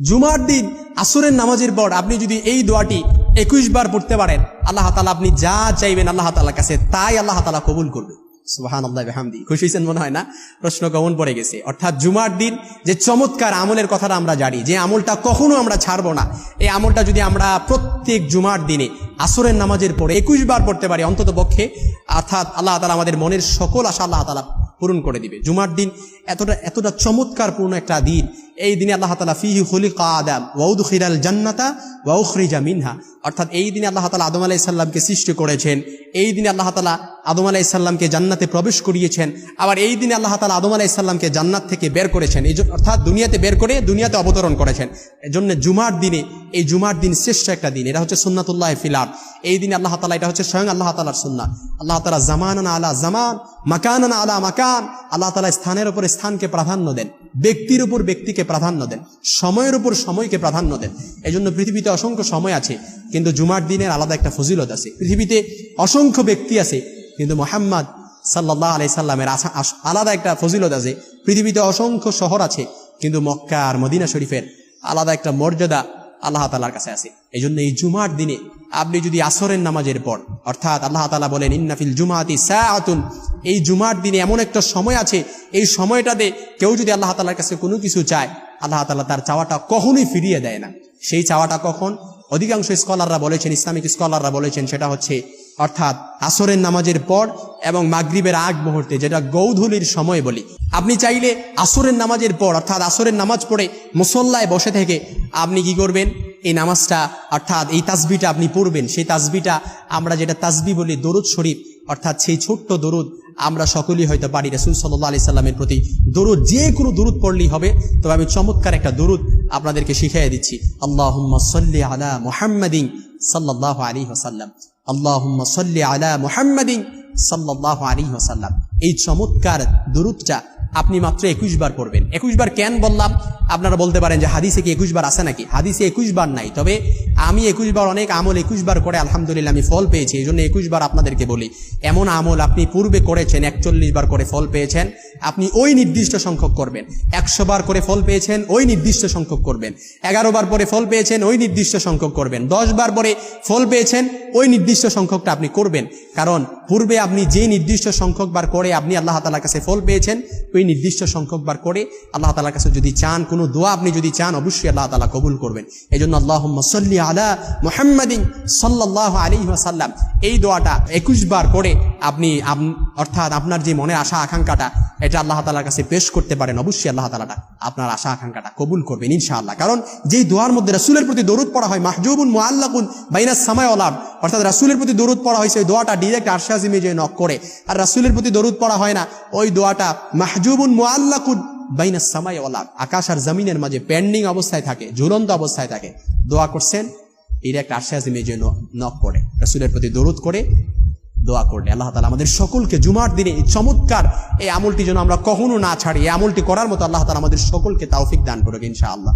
জুমার দিন আসরের নামাজের পর আপনি যদি এই দোয়াটি একুশ বার পড়তে পারেন, আল্লাহ তালা আপনি যা চাইবেন আল্লাহ তালার কাছে তাই আল্লাহ তালা কবুল করবে। সুবাহান খুশি হয়েছেন মনে হয় না? প্রশ্ন কমন পড়ে গেছে। অর্থাৎ জুমার দিন যে চমৎকার আমলের কথাটা আমরা জানি, যে আমলটা কখনো আমরা ছাড়বো না, এই আমলটা যদি আমরা প্রত্যেক জুমার দিনে আসরের নামাজের পরে একুশ বার পড়তে পারি অন্তত পক্ষে অর্থাৎ আল্লাহ তালা আমাদের মনের সকল আশা আল্লাহ তালা পূরণ করে দিবে। জুমার দিন এতটা এতটা চমৎকারপূর্ণ একটা দিন। এই দিনে আল্লাহ তালা ফিহি হলি আদাম ওয়াউদ খিরাল জান্নাতা ওয়াউখরিজা মিনহা। অর্থাৎ এই দিনে আল্লাহ তালা আদম আলাইসাল্লামকে সৃষ্টি করেছেন, এই দিনে আল্লাহ তালা আদম আলাইসাল্লামকে জান্নাতে প্রবেশ করিয়েছেন, আবার এই দিনে আল্লাহ তালা আদম আলাইসাল্লামকে জান্নাত থেকে বের করেছেন। এই জন্য- অর্থাৎ দুনিয়াতে বের করে দুনিয়াতে অবতরণ করেছেন। এই এজন্য জুমার দিনে, এই জুমার দিন শ্রেষ্ঠ একটা দিন, এটা হচ্ছে সুন্নাতুল্লাহ ফিলার এই দিনে আল্লাহ তালা, এটা হচ্ছে স্বয়ং আল্লাহ তালার সুন্না আল্লাহ তালা জামানানা আলা জামান, মাকানানা আলা মাকান আল্লাহ তালা স্থানের উপর স্থানকে প্রাধান্য দেন, ব্যক্তির উপর ব্যক্তিকে প্রাধান্য দেন, সময়ের উপর সময়কে প্রাধান্য দেন। এই জন্য পৃথিবীতে অসংখ্য সময় আছে, কিন্তু জুমার দিনের আলাদা একটা ফজিলত আছে। পৃথিবীতে অসংখ্য ব্যক্তি আছে, কিন্তু মোহাম্মদ সাল্লাহ আলাই সাল্লামের আলাদা একটা ফজিলত আছে। পৃথিবীতে অসংখ্য শহর আছে, কিন্তু মক্কা আর মদিনা শরীফের আলাদা একটা মর্যাদা আল্লাহ তালার কাছে আছে। এই জন্য এই জুমার দিনে আপনি যদি আসরের নামাজের পর, অর্থাৎ আল্লাহ তালা বলেন ইন্নাফিল জুমাতি সাআতুন এই জুমার দিনে এমন একটা সময় আছে, এই সময়টাতে কেউ যদি আল্লাহ তালার কাছে কোনো কিছু চায়, আল্লাহ তালা তার চাওয়াটা কখনোই ফিরিয়ে দেয় না। সেই চাওয়াটা কখন? অধিকাংশ স্কলাররা বলেছেন, ইসলামিক স্কলাররা বলেছেন, সেটা হচ্ছে অর্থাৎ আসরের নামাজের পর এবং মাগরিবের আগ মুহূর্তে, যেটা গৌধুলির সময় বলি। আপনি চাইলে আসরের নামাজের পর, অর্থাৎ আসরের নামাজ পড়ে মুসল্লায় বসে থেকে আপনি কি করবেন? এই নামাজটা, অর্থাৎ এই তাসবিটা আপনি পড়বেন। সেই তাসবিটা আমরা যেটা তাসবি বলি, দরুদ শরীফ, অর্থাৎ সেই ছোট্ট দরুদ আমরা সকলেই হয়তো পারি। রসুল সাল্লাহ আলি সাল্লামের প্রতি দরুদ, যে কোনো দরুদ পড়লেই হবে। তবে আমি চমৎকার একটা দরুদ আপনাদেরকে শিখিয়ে দিচ্ছি। আল্লাহ আলা মুহাম্মাদিন সাল্লাহ আলী হাসাল্লাম সাল্লি আলা মুহাম্মাদিন সাল্লাল্লাহু আলাইহি ওয়াসাল্লাম। এই চমৎকার দুরূদটা আপনি মাত্র একুশ বার পড়বেন। একুশ বার কেন বললাম? আপনারা বলতে পারেন যে হাদিসে কি একুশ বার আছে নাকি? হাদিসে একুশ বার নাই। তবে আমি একুশ বার, অনেক আমল একুশ বার করে, আলহামদুলিল্লাহ আমি ফল পেয়েছি এই জন্য একুশ বার আপনাদেরকে বলি, এমন আমল আপনি পূর্বে করেছেন, একচল্লিশ বার করে ফল পেয়েছেন, আপনি ওই নির্দিষ্ট সংখ্যক করবেন। একশো বার করে ফল পেয়েছেন, ওই নির্দিষ্ট সংখ্যক করবেন। এগারো বার পরে ফল পেয়েছেন, ওই নির্দিষ্ট সংখ্যক করবেন। দশ বার পরে ফল পেয়েছেন, ওই নির্দিষ্ট সংখ্যকটা আপনি করবেন। কারণ পূর্বে আপনি যে নির্দিষ্ট সংখ্যক বার করে আপনি আল্লাহ তালার কাছে ফল পেয়েছেন, ওই নির্দিষ্ট সংখ্যক বার করে আল্লাহ তালার কাছে যদি চান কোনো দোয়া আপনি যদি চান, অবশ্যই আল্লাহ তালা কবুল করবেন। এই জন্য আল্লাহ সাল্লি আলা মোহাম্মদিন সাল্লাহ আলী সাল্লাম এই দোয়াটা একুশ বার করে আপনি অর্থাৎ আপনার যে মনের আশা আকাঙ্ক্ষাটা, এটা আল্লাহ তালার কাছে পেশ করতে পারেন। অবশ্যই আল্লাহ তালাটা আপনার আশা আকাঙ্ক্ষাটা কবুল করবেন, ইনশাআল্লাহ। কারণ যেই দোয়ার মধ্যে রাসুলের প্রতি দরুদ পড়া হয়, মাহজুবুন মুআল্লাকুন বাইনাস সামায় ওলাম অর্থাৎ রাসুলের প্রতি দরুদ পড়া হয়, সেই দোয়াটা ডিরেক্ট আরশাজিমে যে নক করে। আর রাসুলের প্রতি দরুদ পড়া হয় না, ওই দোয়াটা মাহজুবুন মুআল্লাকুন বাইনাস সামাই ওলাম আকাশ আর জমিনের মাঝে পেন্ডিং অবস্থায় থাকে, ঝুলন্ত অবস্থায় থাকে। দোয়া করছেন, এর একটা আশ্বাস মেয়ে যে নক করে, রসুলের প্রতি দরুদ করে দোয়া করলে। আল্লাহ তালা আমাদের সকলকে জুমার দিনে এই চমৎকার এই আমলটি যেন আমরা কখনো না ছাড়ি, এই আমলটি করার মতো আল্লাহ তালা আমাদের সকলকে তাওফিক দান করবে ইনশাআল্লাহ।